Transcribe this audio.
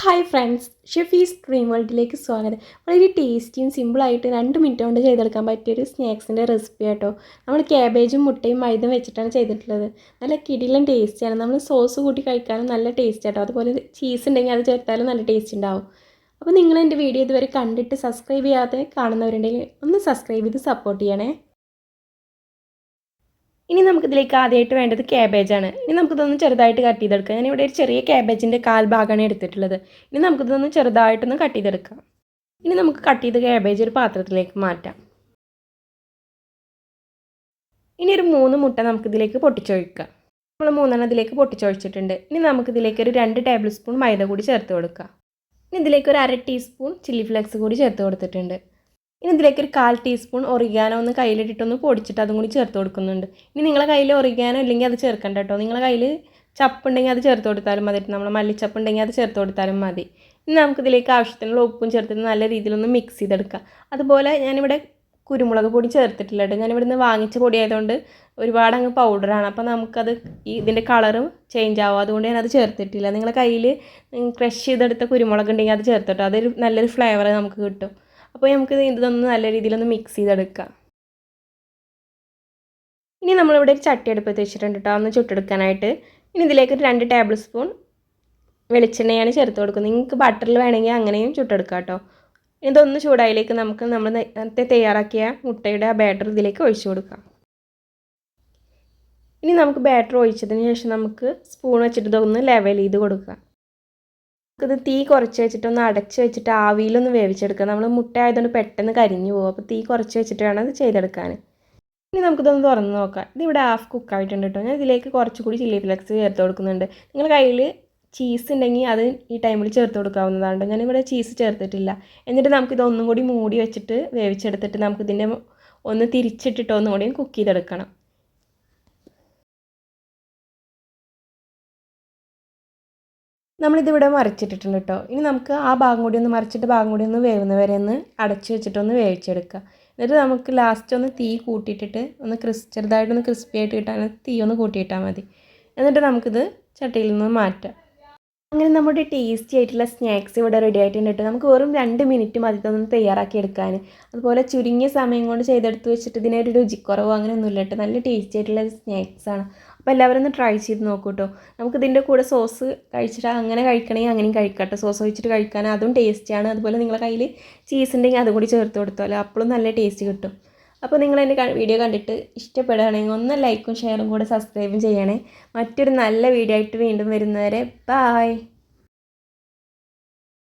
Hi friends ഷെഫീസ് dream വേൾഡിലേക്ക് സ്വാഗതം. വളരെ ടേസ്റ്റിയും സിമ്പിളായിട്ട് രണ്ട് മിനിറ്റ് കൊണ്ട് ചെയ്തെടുക്കാൻ പറ്റിയൊരു സ്നാക്സിന്റെ റെസിപ്പി ആട്ടോ. നമ്മൾ ക്യാബേജും മുട്ടയും മൈദയും വെച്ചിട്ടാണ് ചെയ്തിട്ടുള്ളത്. നല്ല കിടിലും ടേസ്റ്റിയാണ് നമ്മൾ സോസ് കൂട്ടി കഴിക്കാനും നല്ല ടേസ്റ്റ് ആട്ടോ. അതുപോലെ ചീസ് ഉണ്ടെങ്കിൽ അത് ചേർത്താലും നല്ല ടേസ്റ്റ് ഉണ്ടാവും. അപ്പോൾ നിങ്ങൾ എന്റെ വീഡിയോ ഇതുവരെ കണ്ടിട്ട് സബ്സ്ക്രൈബ് ചെയ്യാതെ കാണുന്നവരുണ്ടെങ്കിൽ ഒന്ന് സബ്സ്ക്രൈബ് ചെയ്ത് സപ്പോർട്ട് ചെയ്യണേ. ഇനി നമുക്കിതിലേക്ക് ആദ്യമായിട്ട് വേണ്ടത് ക്യാബേജാണ് ഇനി നമുക്കിതൊന്ന് ചെറുതായിട്ട് കട്ട് ചെയ്തെടുക്കാം. ഇവിടെ ഒരു ചെറിയ ക്യാബേജിന്റെ കാൽ ഭാഗമാണ് എടുത്തിട്ടുള്ളത്. ഇനി നമുക്കിതൊന്ന് ചെറുതായിട്ടൊന്ന് കട്ട് ചെയ്തെടുക്കാം. ഇനി നമുക്ക് കട്ട് ചെയ്ത് ക്യാബേജ് ഒരു പാത്രത്തിലേക്ക് മാറ്റാം. ഇനി ഒരു മൂന്ന് മുട്ട നമുക്കിതിലേക്ക് പൊട്ടിച്ചൊഴിക്കാം. നമ്മൾ മൂന്നെണ്ണം ഇതിലേക്ക് പൊട്ടിച്ചൊഴിച്ചിട്ടുണ്ട്. ഇനി നമുക്കിതിലേക്ക് ഒരു രണ്ട് ടേബിൾ സ്പൂൺ മൈദ കൂടി ചേർത്ത് കൊടുക്കാം. ഇനി ഇതിലേക്ക് ഒരു അര ടീസ്പൂൺ ചില്ലി ഫ്ലേക്സ് കൂടി ചേർത്ത് കൊടുത്തിട്ടുണ്ട്. ഇനി ഇതിലേക്ക് ഒരു കാൽ ടീസ്പൂൺ ഒറിഗാനോ ഒന്ന് കയ്യിലിട്ടിട്ടൊന്ന് പൊടിച്ചിട്ട് അതും കൂടി ചേർത്ത് കൊടുക്കുന്നുണ്ട്. ഇനി നിങ്ങളെ കയ്യിൽ ഒറിഗാനോ ഇല്ലെങ്കിൽ അത് ചേർക്കണ്ട കേട്ടോ. നിങ്ങളെ കയ്യിൽ ചപ്പുണ്ടെങ്കിൽ അത് ചേർത്ത് കൊടുത്താലും മതി. നമ്മൾ മല്ലിച്ചപ്പ് ഉണ്ടെങ്കിൽ അത് ചേർത്ത് കൊടുത്താലും മതി. ഇനി നമുക്കിതിലേക്ക് ആവശ്യത്തിനുള്ള ഉപ്പും ചേർത്തിട്ട് നല്ല രീതിയിലൊന്ന് മിക്സ് ചെയ്തെടുക്കുക അതുപോലെ ഞാനിവിടെ കുരുമുളക് പൊടി ചേർത്തിട്ടില്ല കേട്ടോ. ഞാനിവിടുന്ന് വാങ്ങിച്ച പൊടി ആയതുകൊണ്ട് ഒരുപാട് അങ്ങ് പൗഡറാണ് അപ്പോൾ നമുക്കത് ഈ ഇതിന്റെ കളറും ചേഞ്ച് ആവും. അതുകൊണ്ട് ഞാനത് ചേർത്തിട്ടില്ല. നിങ്ങളെ കയ്യിൽ ക്രഷ് ചെയ്തെടുത്ത കുരുമുളക് ഉണ്ടെങ്കിൽ അത് ചേർത്തിട്ടോ അതൊരു നല്ലൊരു ഫ്ലേവർ നമുക്ക് കിട്ടും. അപ്പോൾ നമുക്ക് ഇതൊന്ന് നല്ല രീതിയിലൊന്ന് മിക്സ് ചെയ്തെടുക്കാം. ഇനി നമ്മളിവിടെ ഒരു ചട്ടി അടുപ്പത്ത് വെച്ചിട്ടുണ്ട് കേട്ടോ ഒന്ന് ചുട്ടെടുക്കാനായിട്ട്. ഇനി ഇതിലേക്ക് ഒരു രണ്ട് ടേബിൾ സ്പൂൺ വെളിച്ചെണ്ണയാണ് ചേർത്ത് കൊടുക്കുന്നത്. നിങ്ങൾക്ക് ബട്ടറിൽ വേണമെങ്കിൽ അങ്ങനെയും ചുട്ടെടുക്കാം കേട്ടോ ഇതൊന്ന് ചൂടായിലേക്ക് നമുക്ക് നമ്മൾ നേരത്തെ തയ്യാറാക്കിയ മുട്ടയുടെ ആ ബാറ്റർ ഇതിലേക്ക് ഒഴിച്ചു കൊടുക്കാം. ഇനി നമുക്ക് ബാറ്റർ ഒഴിച്ചതിന് ശേഷം നമുക്ക് സ്പൂൺ വെച്ചിട്ട് ഇതൊന്ന് ലെവൽ ചെയ്ത് കൊടുക്കാം. ഇത് തീ കുറച്ച് വെച്ചിട്ട് ഒന്ന് അടച്ച് വെച്ചിട്ട് ആവിയിലൊന്ന് വേവിച്ചെടുക്കുക നമ്മൾ മുട്ട ആയതുകൊണ്ട് പെട്ടെന്ന് കരിഞ്ഞു പോകും. അപ്പോൾ തീ കുറച്ച് വെച്ചിട്ട് വേണം അത് ചെയ്തെടുക്കാൻ ഇനി നമുക്കിതൊന്ന് തുറന്ന് നോക്കാം. ഇതിവിടെ ഹാഫ് കുക്കായിട്ടുണ്ട് കേട്ടോ. ഞാൻ ഇതിലേക്ക് കുറച്ചുകൂടി ചില്ലി ഫ്ലെക്സ് ചേർത്ത് കൊടുക്കുന്നുണ്ട്. നിങ്ങൾ കയ്യിൽ ചീസ് ഉണ്ടെങ്കിൽ അത് ഈ ടൈമിൽ ചേർത്ത് കൊടുക്കാവുന്നതാണ് ഞാനിവിടെ ചീസ് ചേർത്തിട്ടില്ല. എന്നിട്ട് നമുക്കിത് ഒന്നും കൂടി മൂടി വെച്ചിട്ട് വേവിച്ചെടുത്തിട്ട് നമുക്കിതിന്റെ ഒന്ന് തിരിച്ചിട്ടിട്ട് ഒന്നും കൂടി കുക്ക് ചെയ്തെടുക്കണം. നമ്മളിതിവിടെ മറിച്ചിട്ടിട്ടുണ്ട് കേട്ടോ ഇനി നമുക്ക് ആ ഭാഗം കൂടി ഒന്ന് മറിച്ചിട്ട് ഭാഗം കൂടി ഒന്ന് വേവുന്ന വരെ ഒന്ന് അടച്ച് വെച്ചിട്ടൊന്ന് വേവിച്ചെടുക്കുക എന്നിട്ട് നമുക്ക് ലാസ്റ്റ് ഒന്ന് തീ കൂട്ടിയിട്ടിട്ട് ഒന്ന് ക്രിസ് ചെറുതായിട്ടൊന്ന് ക്രിസ്പി ആയിട്ട് കിട്ടാൻ തീ ഒന്ന് കൂട്ടിയിട്ടാൽ മതി. എന്നിട്ട് നമുക്കിത് ചട്ടിയിൽ നിന്ന് മാറ്റാം. അങ്ങനെ നമ്മുടെ ടേസ്റ്റി ആയിട്ടുള്ള സ്നാക്സ് ഇവിടെ റെഡി ആയിട്ടുണ്ട് കേട്ടോ. നമുക്ക് വെറും രണ്ട് മിനിറ്റ് മതി ഇതൊന്ന് തയ്യാറാക്കി എടുക്കാൻ. അതുപോലെ ചുരുങ്ങിയ സമയം കൊണ്ട് ചെയ്തെടുത്ത് വെച്ചിട്ട് ഇതിനൊരു രുചിക്കുറവോ അങ്ങനെയൊന്നുമില്ല കേട്ടോ. നല്ല ടേസ്റ്റി ആയിട്ടുള്ള സ്നാക്സാണ് അപ്പോൾ എല്ലാവരും ഒന്ന് ട്രൈ ചെയ്ത് നോക്കൂ കേട്ടോ. നമുക്ക് ഇതിന്റെ കൂടെ സോസ് കഴിച്ചിട്ട് അങ്ങനെ കഴിക്കണമെങ്കിൽ അങ്ങനെയും കഴിക്കട്ടെ സോസ് ഒഴിച്ചിട്ട് കഴിക്കാൻ അതും ടേസ്റ്റിയാണ് അതുപോലെ നിങ്ങളുടെ കയ്യിൽ ചീസ് ഉണ്ടെങ്കിൽ അതും കൂടി ചേർത്ത് കൊടുത്താലോ. അപ്പോഴും നല്ല ടേസ്റ്റ് കിട്ടും. അപ്പോൾ നിങ്ങൾ എന്റെ വീഡിയോ കണ്ടിട്ട് ഇഷ്ടപ്പെടുകയാണെങ്കിൽ ഒന്ന് ലൈക്കും ഷെയറും കൂടെ സബ്സ്ക്രൈബും ചെയ്യണേ. മറ്റൊരു നല്ല വീഡിയോ ആയിട്ട് വീണ്ടും വരുന്നവരെ ബായ്